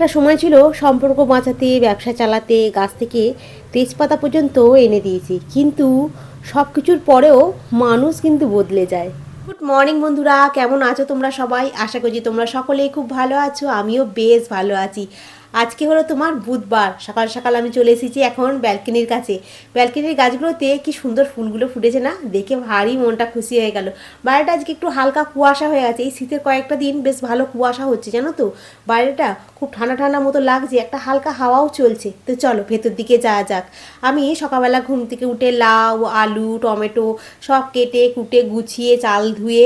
একটা সময় ছিল সম্পর্ক বাঁচাতে, ব্যবসা চালাতে, গাছ থেকে তেজপাতা পর্যন্ত এনে দিয়েছি। কিন্তু সব কিছুর পরেও মানুষ কিন্তু বদলে যায়। গুড মর্নিং বন্ধুরা, কেমন আছো তোমরা সবাই? আশা করছি তোমরা সকলেই খুব ভালো আছো, আমিও বেশ ভালো আছি। আজকে হলো তোমার বুধবার। সকাল সকাল আমি চলে এসেছি এখন ব্যালকনির কাছে। ব্যালকনির গাছগুলোতে কি সুন্দর ফুলগুলো ফুটেছে না? দেখে ভারী মনটা খুশি হয়ে গেল। বাইরেটা আজকে একটু হালকা কুয়াশা হয়ে গেছে এই শীতের কয়েকটা দিন বেশ ভালো কুয়াশা হচ্ছে, জানো তো? বাইরেটা খুব ঠান্ডা ঠান্ডা মতো লাগছে, একটা হালকা হাওয়াও চলছে। তো চলো, ভেতর দিকে যাওয়া যাক। আমি সকালবেলা ঘুম থেকে উঠে লাউ, আলু, টমেটো সব কেটে, কুটে, গুছিয়ে, চাল ধুয়ে,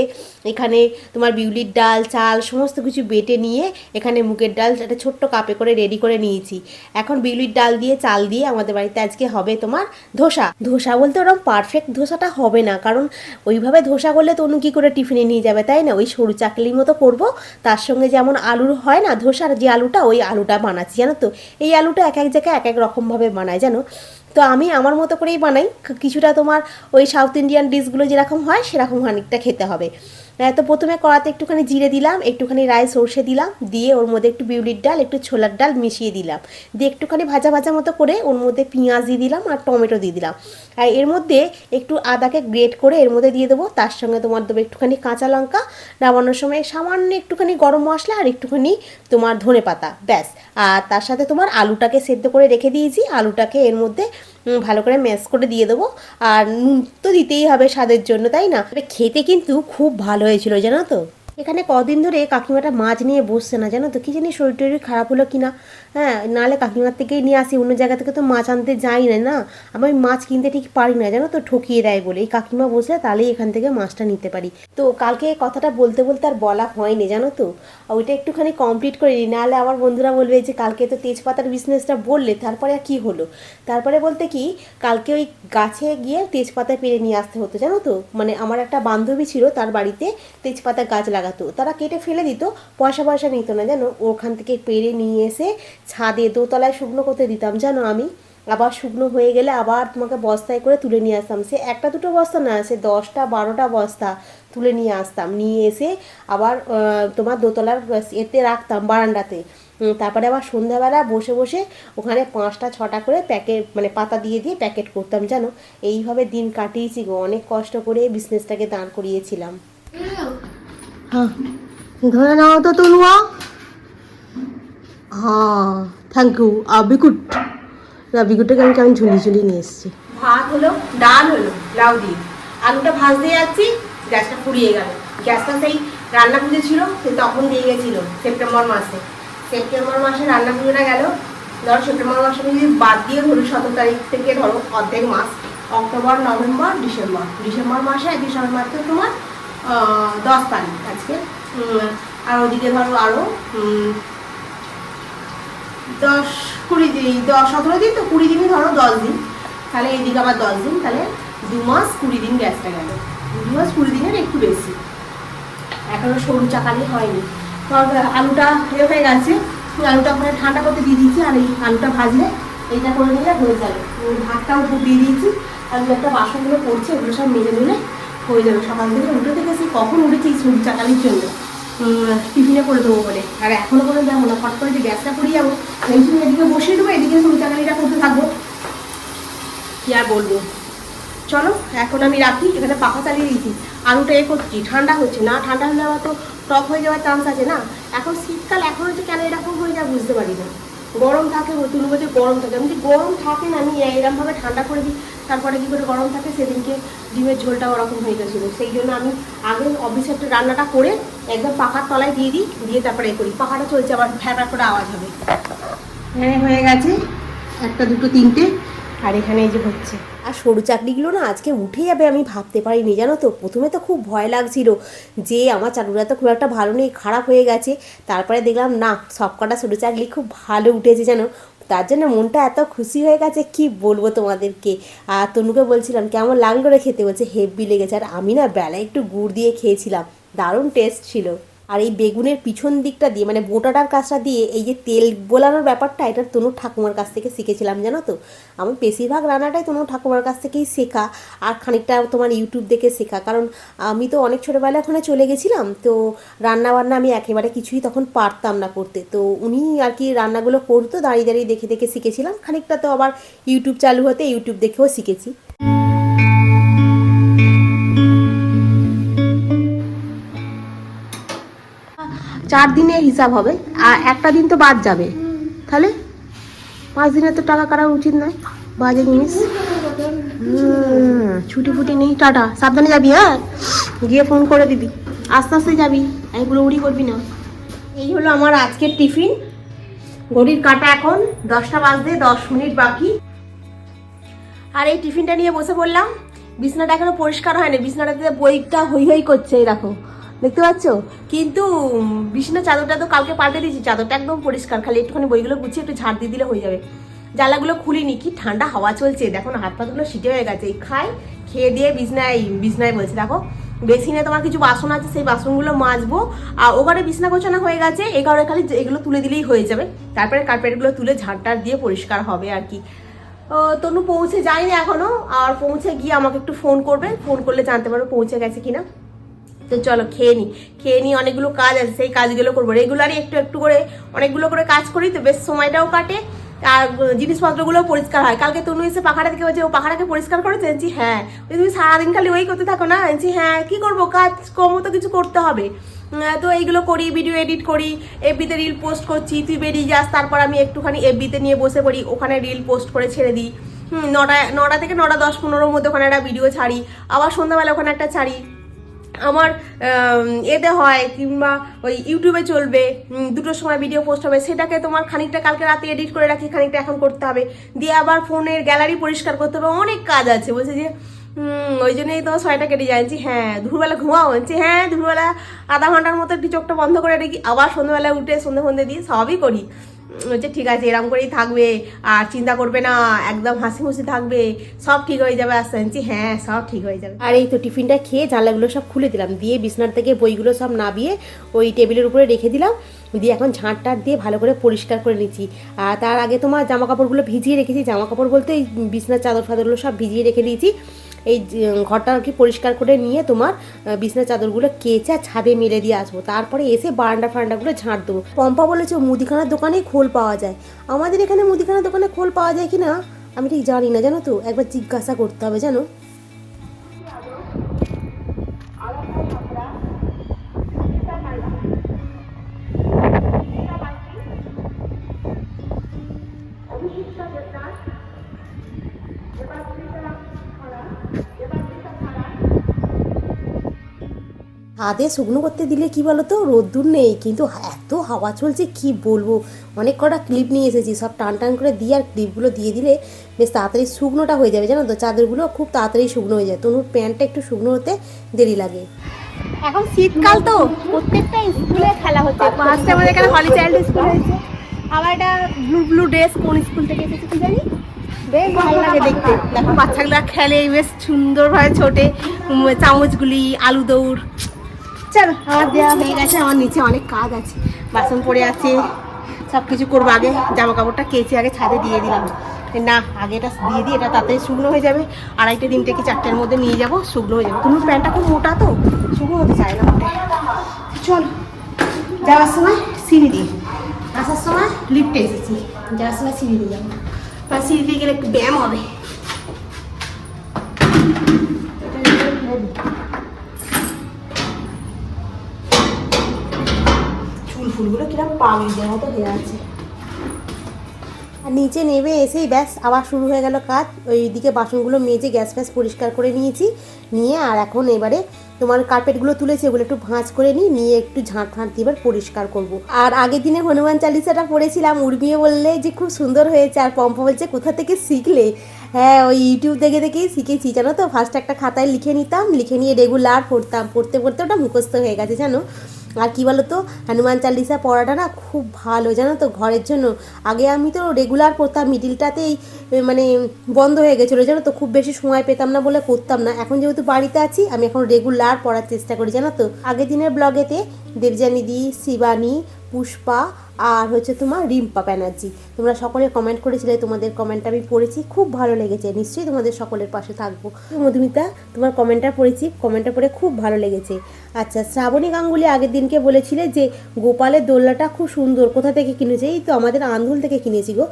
এখানে তোমার বিউলির ডাল, চাল, সমস্ত কিছু বেটে নিয়ে এখানে মুগের ডাল, একটা ছোট্ট কাপে করে রেডি করে নিয়েছি। এখন বিউলির ডাল দিয়ে, চাল দিয়ে আমাদের বাড়িতে আজকে হবে তোমার ধোসা। ধোসা বলতে ওরকম পারফেক্ট ধোসাটা হবে না, কারণ ওইভাবে ধোসা করলে তো অন্য কী করে টিফিনে নিয়ে যাবে, তাই না? ওই সরু চাকলির মতো করব, তার সঙ্গে যেমন আলুর হয় না, ধোসার যে আলুটা, ওই আলুটা বানাচ্ছি, জানো তো? এই আলুটা এক এক জায়গায় এক এক রকমভাবে বানায় জানো? তো আমি আমার মতো করেই বানাই, কিছুটা তোমার ওই সাউথ ইন্ডিয়ান ডিশগুলো যেরকম হয়, সেরকম অনেকটা খেতে হবে। তো প্রথমে কড়াতে একটুখানি জিরে দিলাম, একটুখানি রাই সর্ষে দিলাম, দিয়ে ওর মধ্যে একটু বিউলির ডাল, একটু ছোলার ডাল মিশিয়ে দিলাম। দিয়ে একটুখানি ভাজা ভাজা মতো করে ওর মধ্যে পেঁয়াজ দিয়ে দিলাম আর টমেটো দিয়ে দিলাম। আর এর মধ্যে একটু আদাকে গ্রেট করে এর মধ্যে দিয়ে দেবো, তার সঙ্গে তোমার দেবো একটুখানি কাঁচা লঙ্কা, নামানোর সময় সামান্য একটুখানি গরম মশলা আর একটুখানি তোমার ধনে পাতা ব্যাস। আর তার সাথে তোমার আলুটাকে সেদ্ধ করে রেখে দিয়েছি, আলুটাকে এর মধ্যে ভালো করে ম্যাশ করে দিয়ে দেবো। আর নুন তো দিতেই হবে স্বাদের জন্য, তাই না? খেতে কিন্তু খুব ভালো হয়েছিল, জানো তো? এখানে কদিন ধরে কাকিমাটা মাছ নিয়ে বসছে না, জানো তো? কি জানি শরীর টরীর খারাপ হলো কি না হ্যাঁ নাহলে কাকিমার থেকেই নিয়ে আসি, অন্য জায়গা থেকে তো মাছ আনতে যাই না না? আমি মাছ কিনতে ঠিক পারি না, জানো তো? ঠকিয়ে দেয় বলে। এই কাকিমা বসলে তাহলেই এখান থেকে মাছটা নিতে পারি। তো কালকে কথাটা বলতে বলতে আর বলা হয়নি, জানো তো? ওইটা একটুখানি কমপ্লিট করে নিই নাহলে আমার বন্ধুরা বলবে যে, কালকে তো তেজপাতার বিজনেসটা বললে, তারপরে আর কী হলো? তারপরে বলতে কি, কালকে ওই গাছে গিয়ে তেজপাতা পেরে নিয়ে আসতে হতো, জানো তো? মানে আমার একটা বান্ধবী ছিল, তার বাড়িতে তেজপাতা গাছ লাগাতো। তারা কেটে ফেলে দিত, পয়সা পয়সা নিত না, জানো? ওখান থেকে পেরে নিয়ে এসে ছাদে দোতলায় শুকনো করতে দিতাম, জানো আমি? আবার শুকনো হয়ে গেলে আবার তোমাকে বস্তায় করে তুলে নিয়ে আসতাম। সে একটা দুটো বস্তা না, সে দশটা, বারোটা বস্তা তুলে নিয়ে আসতাম। নিয়ে এসে আবার তোমার দোতলার, এতে রাখতাম বারান্দাতে। তারপরে আবার সন্ধ্যাবেলা বসে বসে ওখানে পাঁচটা, ছটা করে প্যাকেট মানে পাতা দিয়ে দিয়ে প্যাকেট করতাম, জানো? এইভাবে দিন কাটিয়েছি গো, অনেক কষ্ট করে বিজনেসটাকে দাঁড় করিয়েছিলাম। ধরে নাও তো তনুয়া। হ্যাঁ থ্যাংক ইউ আবিকুট। আবিকুটটাকে আমি কেমন ঝুলি ঝুলি নিয়ে এসেছি। ভাত হলো, ডাল হলো, লাউ দিয়ে। আলুটা ভাজতে যাচ্ছি, গ্যাসটা ফুরিয়ে গেল। গ্যাসটা সেই রান্না পুজো ছিল সে তখন দিয়ে গেছিল, সেপ্টেম্বর মাসে। সেপ্টেম্বর মাসে রান্না পুজোটা গেল। ধরো, সেপ্টেম্বর মাসে যদি বাদ দিয়ে ধরি, সতেরো তারিখ থেকে ধরো অর্ধেক মাস, অক্টোবর, নভেম্বর, ডিসেম্বর। ডিসেম্বর মাসে ডিসেম্বর মাসে তোমার দশ তারিখ আজকে। আর ওদিকে ধরো আরও দশ, কুড়ি দিন দশ, সতেরো দিন তো কুড়ি দিনই ধরো দশ দিন। তাহলে এদিকে আবার দশ দিন, তাহলে দু মাস কুড়ি দিন গ্যাসটা গেল। দু মাস কুড়ি দিনের একটু বেশি। এখনও সরু চাকালি হয়নি। আলুটা এ হয়ে গেছে। আলুটা ওখানে ঠান্ডা করতে দিয়ে দিয়েছি, আর এই আলুটা ভাজলে এইটা করে নিলে হয়ে যাবে। ভাতটাও দিয়ে দিয়েছি। আর একটা বাসনগুলো পড়ছে, ওগুলো সব মেজে নিলে হয়ে যাবে সকাল থেকে। উঠে দেখেছি কখন উঠেছি এই সরু চাকালির জন্য? টিফিনে করে দেবো বলে। আর এখনও করে যাব না, ফট করে যে গ্যাসটা করিয়ে যাব টেনশন এদিকে বসিয়ে দেবো, এদিকে সরু চাকালিটা করতে থাকব। কি আর বলব? চলো, এখন আমি রাখি, এখানে পাখা চালিয়ে দিয়েছি। আলুটা এ করছি, ঠান্ডা হচ্ছে না, ঠান্ডা হলে আবার তো টক হয়ে যাওয়ার চান্স আছে না। এখন শীতকাল, এখন হচ্ছে কেন এরকম হয়ে যায় বুঝতে পারি না। গরম থাকে তুমি বলছে গরম থাকে। আমি যে গরম থাকে না আমি এরকমভাবে ঠান্ডা করে দিই তারপরে কী করে গরম থাকে? সেদিনকে ডিমের ঝোলটা ওরকম হয়ে গেছিল। সেই জন্য আমি আগে অফিসের রান্নাটা করে একদম পাখার তলায় দিয়ে দিই দিয়ে তারপরে এ করি। পাখাটা চলছে আবার ফ্যাপা করে আওয়াজ হবে। হ্যাঁ হয়ে গেছে। একটা দুটো তিনটে। আর এখানে এই যে হচ্ছে। আর সরু চাকরিগুলো না আজকে উঠে যাবে আমি ভাবতে পারিনি, জানো তো? প্রথমে তো খুব ভয় লাগছিল যে আমার চাকরিটা তো খুব একটা ভালো নেই, খারাপ হয়ে গেছে। তারপরে দেখলাম, না সব কটা সরু চাকরি খুব ভালো উঠেছে, জানো? তার জন্য মনটা এত খুশি হয়ে গেছে, কি বলব তোমাদেরকে? আর তনুকে বলছিলাম, কেমন লাগল রে খেতে? বলছে হেভি লেগেছে। আর আমি না বেলায় একটু গুড় দিয়ে খেয়েছিলাম। দারুণ টেস্ট ছিল। আর এই বেগুনের পিছন দিকটা দিয়ে মানে বোটাটার কাজটা দিয়ে এই যে তেল বোলানোর ব্যাপারটা, এটা তনু ঠাকুমার কাছ থেকে শিখেছিলাম, জানো তো? আমি বেশিরভাগ রান্নাটাই তনু ঠাকুমার কাছ থেকেই শেখা আর খানিকটা তোমার ইউটিউব দেখে শেখা। কারণ আমি তো অনেক ছোটোবেলা ওখানে চলে গেছিলাম, তো রান্না বান্না আমি একেবারে কিছুই তখন পারতাম না করতে। তো উনি আর কি রান্নাগুলো করতো, দাঁড়িয়ে দাঁড়িয়ে দেখে দেখে শিখেছিলাম। খানিকটা তো আবার ইউটিউব চালু হতে ইউটিউব দেখেও শিখেছি। চার দিনের হিসাব হবে, আর একটা দিন তো বাদ যাবে। তাহলে পাঁচ দিনের তো টাকা কাটা উচিত নয়, বাজে জিনিস। ছুটি ফুটি নেই, টাটা। সাবধানে যাবি হ্যাঁ? গিয়ে ফোন করে দিবি। আস্তে আস্তে যাবি এই উড়ি করবি না। এই হলো আমার আজকের টিফিন। ঘড়ির কাটা এখন, দশটা বাজতে দশ মিনিট বাকি। আর এই টিফিনটা নিয়ে বসে পড়লাম। বিছনাটা এখনও পরিষ্কার হয়নি, বিছনাটাতে বইটা হই হই করছে, এই দেখো। দেখতে পাচ্ছ? কিন্তু বিছনা চাদরটা তো কালকে পাল্টে দিয়েছি, চাদরটা একদম পরিষ্কার, খালি একটুখানি বইগুলো গুছিয়ে একটু ঝাড় দিয়ে দিলে হয়ে যাবে। জ্বালাগুলো খুলিনি, কি ঠান্ডা হাওয়া চলছে। দেখো না, হাত পাতগুলো শীতে হয়ে গেছে। এই খাই, খেয়ে দিয়ে বিছনায় বিছনায় বলছে, দেখো, বেসিনে তোমার কিছু বাসন আছে, সেই বাসনগুলো মাজবো। আর ওখানে বিছনা গোছানো হয়ে গেছে, এই কারণে খালি এগুলো তুলে দিলেই হয়ে যাবে। তারপরে কার্পেটগুলো তুলে ঝাড়টার দিয়ে পরিষ্কার হবে আর কি। তনু পৌঁছে যায়নি এখনও, আর পৌঁছে গিয়ে আমাকে একটু ফোন করবে। ফোন করলে জানতে পারব পৌঁছে গেছে কিনা। তো চলো, খেয়ে নি। খেয়ে নি অনেকগুলো কাজ আছে, সেই কাজগুলো করব। রেগুলারই একটু একটু করে, অনেকগুলো করে কাজ করি তো, বেশ সময়টাও কাটে। আর জিনিসপত্রগুলো পরিষ্কার হয়। কালকে তনু এসে পাখাটা থেকে বলছে, ও পাখাটাকে পরিষ্কার করে চেয়েছি হ্যাঁ। ওই তুমি সারাদিন খালি ওই করতে থাকো না? বলছি হ্যাঁ কি করব? কাজ কমও তো কিছু করতে হবে। তো এইগুলো করি ভিডিও এডিট করি এফবিতে রিল পোস্ট করছি, তুই বেরিয়ে যাস, তারপর আমি একটুখানি এফবিতে নিয়ে বসে পড়ি, ওখানে রিল পোস্ট করে ছেড়ে দিই। নটা নটা থেকে নটা দশ পনেরোর মধ্যে ওখানে একটা ভিডিও ছাড়ি, আবার সন্ধ্যাবেলা ওখানে একটা ছাড়ি। আমার এতে হয় কিংবা ওই ইউটিউবে চলবে দুটোর সময় ভিডিও পোস্ট হবে, সেটাকে তোমার খানিকটা কালকে রাতে এডিট করে রাখি, খানিকটা এখন করতে হবে। দিয়ে আবার ফোনের গ্যালারি পরিষ্কার করতে হবে, অনেক কাজ আছে। বলছে যে ওই জন্যই তোমার ছয়টা কেটে যাচ্ছি হ্যাঁ দুপুরবেলা ঘুমাও। বলছি হ্যাঁ দুপুরবেলা আধা ঘণ্টার মতো একটু চোখটা বন্ধ করে রেখি আবার সন্ধ্যেবেলা উঠে সন্ধে ফন্ধে দিয়ে সবই করি। বলছে, ঠিক আছে এরকম করেই থাকবে, আর চিন্তা করবে না, একদম হাসি খুশি থাকবে, সব ঠিক হয়ে যাবে। আসতে বলছি হ্যাঁ সব ঠিক হয়ে যাবে। আর এই তো টিফিনটা খেয়ে জানলাগুলো সব খুলে দিলাম, দিয়ে বিছনার থেকে বইগুলো সব নাবিয়ে ওই টেবিলের উপরে রেখে দিলাম, দিয়ে এখন ঝাঁট টাট দিয়ে ভালো করে পরিষ্কার করে নিচ্ছি। আর তার আগে তোমার জামা কাপড়গুলো ভিজিয়ে রেখেছি জামা কাপড় বলতে এই বিছনার চাদর ফাদরগুলো সব ভিজিয়ে রেখে দিয়েছি। এই ঘরটা কি পরিষ্কার করে নিয়ে তোমার বিছনা চাদরগুলো কেচে আর ছাদে মেলে দিয়ে আসব। তারপরে এসে বারান্ডা ফারান্ডাগুলো ঝাঁট দেবো। পম্পা বলেছে মুদিখানার দোকানেই খোল পাওয়া যায়। আমাদের এখানে মুদিখানার দোকানে খোল পাওয়া যায় কি না আমি ঠিক জানি না, জানো তো? একবার জিজ্ঞাসা করতে হবে, জানো? হাতে শুকনো করতে দিলে কি বলো তো রোদ্দুর নেই কিন্তু এত হাওয়া চলছে কি বলব? অনেক কটা ক্লিপ নিয়ে এসেছি সব টান টান করে দিয়ে আর ক্লিপগুলো দিয়ে দিলে বেশ তাড়াতাড়ি শুকনোটা হয়ে যাবে জানো তো? চাদরগুলো খুব তাড়াতাড়ি শুকনো হয়ে যায়। তনুর প্যান্টটা একটু শুকনো হতে দেরি লাগে। এখন শীতকাল তো প্রত্যেকটা স্কুলে খেলা হচ্ছে। ফার্স্টে আমাদের এখানে হলি চাইল্ড স্কুল হয়েছে। আবার এটা ব্লু ব্লু ড্রেস কোন স্কুল থেকে এসেছে কি জানি? বেশ ভালো লাগে দেখতে। দেখো বাচ্চাগুলো খেলে বেশ সুন্দরভাবে ছোটে চামচগুলি আলু দৌড় চলো আমার দেওয়া হয়ে গেছে, আমার নিচে অনেক কাজ আছে, বাসন পড়ে আছে সব কিছু করব আগে, জামা কাপড়টা কেচে আগে ছাদে দিয়ে দিলাম। না, আগে এটা দিয়ে দিই, এটা তাড়াতাড়ি শুকনো হয়ে যাবে, আড়াইটে তিনটে কি চারটের মধ্যে নিয়ে যাব, শুকনো হয়ে যাবে। তুমি প্যান্টটা খুব মোটা তো, শুকনো হতে চায় না মোটে চলো, যাওয়ার সময় সিঁড়ি দিই আসার সময় লিফটে এসেছি, যাওয়ার সময় সিঁড়ি দিয়ে যাব। আর সিঁড়ি দিয়ে গেলে একটু ব্যায়াম হবে। ফুলগুলো কিরম পাগল দেওয়ার মতো হয়ে আছে। আর নিচে নেমে এসেই ব্যাস, আবার শুরু হয়ে গেল কাজ। ওইদিকে বাসনগুলো মেজে গ্যাস ফ্যাস পরিষ্কার করে নিয়েছি। নিয়ে আর এখন এবারে তোমার কার্পেটগুলো তুলেছি, ওগুলো একটু ভাঁজ করে নিই, নিয়ে একটু ঝাঁট ফাঁট দিয়ে এবার পরিষ্কার করব। আর আগের দিনে হনুমান চালিসাটা পড়েছিলাম উর্মিয়ে বললে যে খুব সুন্দর হয়েছে, আর পম্পা বলছে, কোথা থেকে শিখলে? হ্যাঁ ওই ইউটিউব দেখে দেখেই শিখেছি, জানো তো? ফার্স্ট একটা খাতায় লিখে নিতাম, লিখে নিয়ে রেগুলার পড়তাম, পড়তে পড়তে ওটা মুখস্থ হয়ে গেছে, জানো? আর কি বলো তো হনুমান চালিসা পড়াটা না খুব ভালো, জানো তো? ঘরের জন্য। আগে আমি তো রেগুলার পড়তাম মিডিলটাতেই মানে বন্ধ হয়ে গেছিল, জানো তো? খুব বেশি সময় পেতাম না বলে করতাম না। এখন যেহেতু বাড়িতে আছি, আমি এখন রেগুলার পড়ার চেষ্টা করি, জানো তো? আগের দিনের ব্লগেতে দেবজানিদি শিবানী, পুষ্পা আর হচ্ছে তোমার রিম্পা ব্যানার্জি। তোমরা সকলে কমেন্ট করেছিলে, তোমাদের কমেন্ট আমি পড়েছি, খুব ভালো লেগেছে, নিশ্চয়ই তোমাদের সকলের পাশে থাকব। মধুমিতা, তোমার কমেন্টটা পড়েছি কমেন্টটা পড়ে খুব ভালো লেগেছে। আচ্ছা শ্রাবণী গাঙ্গুলি আগের দিনকে বলেছিলে যে গোপালের দোলনাটা খুব সুন্দর, কোথা থেকে কিনেছে? এই তো আমাদের আন্দোল থেকে কিনেছি গো।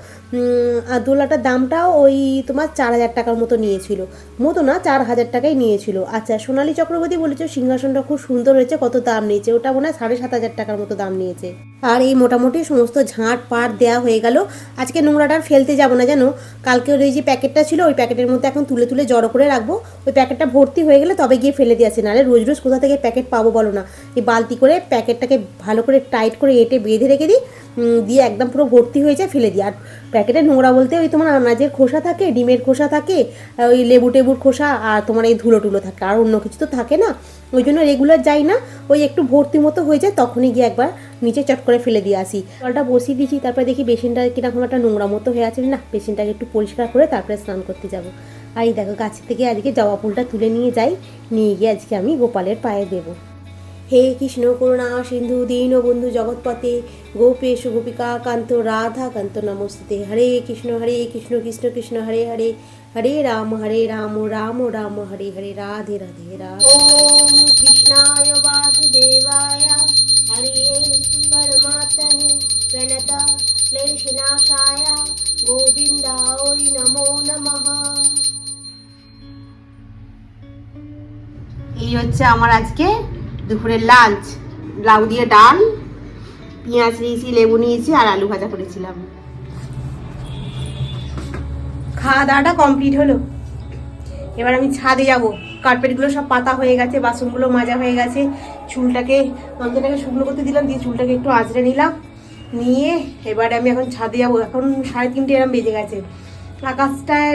আর দোলনাটার দামটাও ওই তোমার চার হাজার টাকার মতো নিয়েছিল। মতো না চার হাজার টাকাই নিয়েছিল। আচ্ছা সোনালী চক্রবর্তী বলেছে, সিংহাসনটা খুব সুন্দর হয়েছে, কত দাম নিয়েছে? ওটা মনে হয় সাড়ে সাত হাজার টাকার মতো দাম নিয়েছে। আর এই মোটামুটি সমস্ত ঝাঁট পাট দেওয়া হয়ে গেল। আজকে নোংরাটা আর ফেলতে যাব না যেন কালকে ওই যে প্যাকেটটা ছিল, ওই প্যাকেটের মধ্যে এখন তুলে তুলে জড়ো করে রাখব। ওই প্যাকেটটা ভর্তি হয়ে গেলে তবে গিয়ে ফেলে দিয়ে আসি, নাহলে রোজ রোজ কোথা থেকে প্যাকেট পাবো বলো না। এই বালতি করে প্যাকেটটাকে ভালো করে টাইট করে এঁটে বেঁধে রেখে দিই দিয়ে একদম পুরো ভর্তি হয়ে যায়, ফেলে দিই। আর প্যাকেটে নোংরা বলতে ওই তোমার আনাজের খোসা থাকে, ডিমের খোসা থাকে ওই লেবু টেবুর খোসা আর তোমার এই ধুলো টুলো থাকে, আর অন্য কিছু তো থাকে না। ওই জন্য রেগুলার যাই না, ওই একটু ভর্তি মতো হয়ে যায়, তখনই গিয়ে একবার নিচে চট করে ফেলে দিয়ে আসি। জলটা বসিয়ে দিয়েছি, তারপরে দেখি বেসিনটা কীরকম একটা নোংরা মতো হয়ে আছে, না, বেসিনটাকে একটু পরিষ্কার করে তারপরে স্নান করতে যাব। আর এই দেখো গাছ থেকে আজকে জবা ফুলটা তুলে নিয়ে যাই, নিয়ে গিয়ে আজকে আমি গোপালের পায়ে দেবো। হে কৃষ্ণ করুণা সিন্ধু দীন বন্ধু জগৎপতে গোপেশ গোপিকা কান্ত রাধা কান্ত নমস্তে হরে কৃষ্ণ হরে কৃষ্ণ কৃষ্ণ কৃষ্ণ হরে হরে হরে রাম হরে রাম রাম রাম হরে হরে রাধে রাধে রাধে। ওম কৃষ্ণায় বাসুদেবায় হরে পরমাত্মনে প্রণত ক্লেশনাশায় গোবিন্দায় নমো নমঃ। এই হচ্ছে আমার আজকে দুপুরের লাঞ্চ, লাউ দিয়ে ডাল, পেঁয়াজ নিয়েছি, লেবু নিয়েছি আর আলু ভাজা করেছিলাম। খাওয়া দাওয়াটা কমপ্লিট হলো। এবার আমি ছাদে যাব। কার্পেটগুলো সব পাতা হয়ে গেছে, বাসনগুলো মাজা হয়ে গেছে। চুলটাকে নন্দটাকে শুকনো করতে দিলাম, দিয়ে চুলটাকে একটু আঁচড়ে নিলাম। নিয়ে এবারে আমি এখন ছাদে যাব। এখন সাড়ে তিনটে এরম বেজে গেছে। আকাশটায়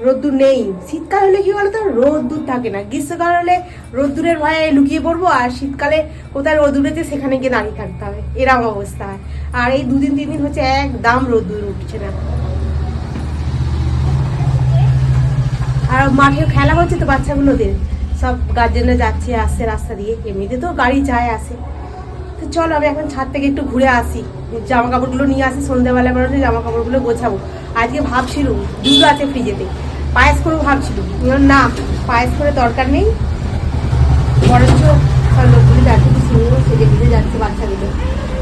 রোদ্দুর নেই। শীতকাল হলে কি বলতো? রোদ্দুর থাকে না। গ্রীষ্মকাল হলে রোদ্দুরের ভয়ে লুকিয়ে পড়ব আর শীতকালে কোথায় রোদ্দুরেতে সেখানে গিয়ে দাঁড়িয়ে থাকতে হবে। এরকম অবস্থা। হয় আর এই দুদিন, তিন দিন হচ্ছে একদম রোদ্দুর উঠছে না। আর মাঠে খেলা হচ্ছে তো বাচ্চাগুলোদের। সব গার্জেনরা যাচ্ছে, আসছে রাস্তা দিয়ে। এমনিতে তো গাড়ি যায়, আসে। তো চলো, আমি এখন ছাদ থেকে একটু ঘুরে আসি। জামা কাপড়গুলো নিয়ে আসি, সন্ধ্যাবেলা বেরোতে জামা কাপড়গুলো গোছাবো। আজকে ভাবছিলাম দুধ আছে ফ্রিজেতে। পায়েস করে ভাবছিলাম না, পায়েস করে দরকার নেই। বরঞ্চ লোকগুলো যাচ্ছে কি সুন্দর সেজে গুজে যাচ্ছে বাচ্চাগুলো।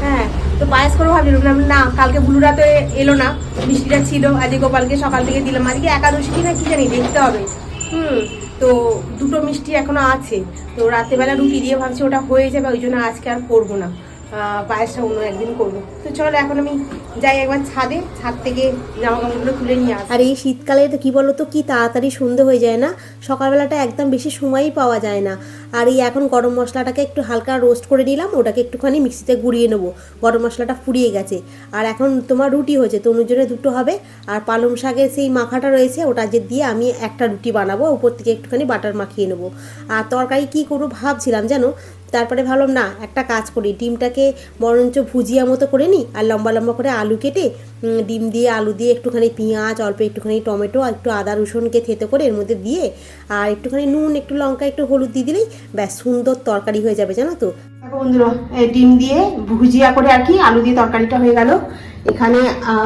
হ্যাঁ তো পায়েস করে ভাবছিলাম না, কালকে বুলুরা তো এলো না। বৃষ্টিটা ছিল। আজকে গোপালকে সকাল থেকে দিলাম। আজকে একাদশী কিনা কি জানি, দেখতে হবে। হুম তো দুটো মিষ্টি এখনও আছে। তো রাতেবেলা রুটি দিয়ে ভাবছি ওটা হয়ে যাবে, ওই জন্য আজকে আর করব না। পায়েসটা অন্য একদিন করব। তো চলো, এখন আমি যাই একবার ছাদে। ছাদ থেকে জামা কাপড়গুলো তুলে নিয়ে আসি। আর এই শীতকালে তো কি তো কি তাড়াতাড়ি সন্ধে হয়ে যায় না? সকালবেলাটা একদম বেশি সময়ই পাওয়া যায় না। আর এই এখন গরম মশলাটাকে একটু হালকা রোস্ট করে নিলাম, ওটাকে একটুখানি মিক্সিতে গুঁড়িয়ে নেব। গরম মশলাটা ফুরিয়ে গেছে। আর এখন তোমার রুটি হয়েছে তনুর জন্য দুটো হবে। আর পালং শাকের সেই মাখাটা রয়েছে, ওটা যে দিয়ে আমি একটা রুটি বানাবো, উপর থেকে একটুখানি বাটার মাখিয়ে নেব। আর তরকারি কী করব ভাবছিলাম জানো তারপরে ভাবলাম, না, একটা কাজ করি। ডিমটাকে বরঞ্চ ভুজিয়া মতো করে নিই আর লম্বা লম্বা করে আলু কেটে ডিম দিয়ে, আলু দিয়ে একটুখানি পেঁয়াজ, অল্প একটুখানি টমেটো, আর একটু আদা, রসুনকে থেতে করে এর মধ্যে দিয়ে, আর একটুখানি নুন, একটু লঙ্কা, একটু হলুদ দিয়ে দিলেই ব্যাস সুন্দর তরকারি হয়ে যাবে, জানো তো? দেখো বন্ধুরা ডিম দিয়ে ভুজিয়া করে আর কি আলু দিয়ে তরকারিটা হয়ে গেল। এখানে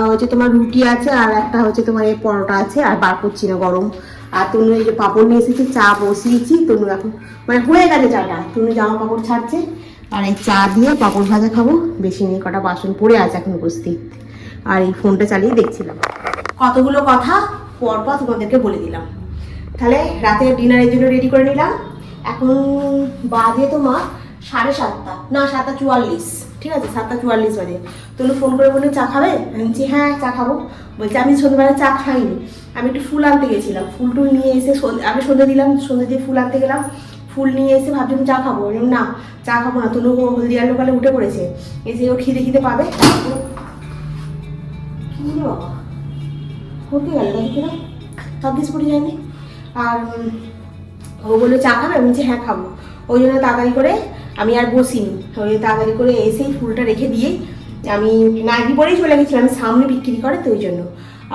হচ্ছে তোমার রুটি আছে আর একটা হচ্ছে তোমার এই পরোটা আছে আর বার করছি না গরম। আর তনু এই যে পাপড় নিয়ে এসেছে, চা বসিয়েছি। তনু এখন মানে হয়ে গেছে চাটা। তনু জামা কাপড় ছাড়ছে। আর এই চা দিয়ে পাপড় ভাজা খাব। বেশি নিয়ে কটা বাসন পড়ে আছে এখন উপস্থিত। আর এই ফোনটা চালিয়ে দেখছিলাম। কতগুলো কথা পরপর তোমাদেরকে বলে দিলাম। তাহলে রাতের ডিনারের জন্য রেডি করে নিলাম। এখন বাজে তোমার সাড়ে সাতটা। না, সাতটা চুয়াল্লিশ। ঠিক আছে, সাতটা চুয়াল্লিশ বাজে। তনু ফোন করে বলল, চা খাবে? আমি বলছি হ্যাঁ চা খাব। বলছে, আমি সন্ধ্যেবেলা চা খাইনি। আমি একটু ফুল আনতে গেছিলাম। ফুল টুল নিয়ে এসে আমি সন্ধে দিলাম, সন্ধে দিয়ে ফুল আনতে গেলাম। ফুল নিয়ে এসে ভাবছিলাম চা খাব। না, চা খাব না। তনু হলদিয়ার লোকালে উঠে পড়েছে। এসে ও খিদে খিদে পাবে। কি বাবা? হতে গেল না ভাগ্যিস পড়ে যায়নি। আর ও বলল, চা খাবে? আমি বলছি হ্যাঁ খাব। ওই জন্য তাড়াতাড়ি করে আমি আর বসিনি। ওই তাড়াতাড়ি করে এসেই ফুলটা রেখে দিয়েই আমি নাইটি পরেই চলে গেছিলাম, আমি সামনে বিক্রি করে তো ওই জন্য।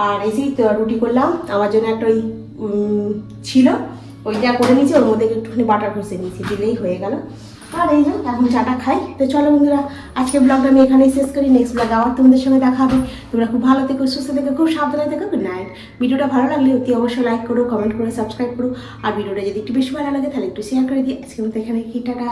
আর এসেই রুটি করলাম, আমার জন্য একটা ওই ছিল, ওইটা করে নিয়েছি, ওর মধ্যে একটুখানি বাটার কষে নিয়েছি, দিলেই হয়ে গেল। আর এই যে, এখন চাটা খাই। তো চলো বন্ধুরা আজকে ব্লগটা আমি এখানেই শেষ করি নেক্সট ব্লগ আবার তোমাদের সঙ্গে দেখা হবে। তোমরা খুব ভালো থেকো, সুস্থ থেকো, খুব সাবধানে থেকো গুড নাইট ভিডিওটা ভালো লাগলে অতি অবশ্যই লাইক করো কমেন্ট করো সাবস্ক্রাইব করো। আর ভিডিওটা যদি একটু বেশি ভালো লাগে, তাহলে একটু শেয়ার করে দিই আজকে মতো এখানে কি, টাটা।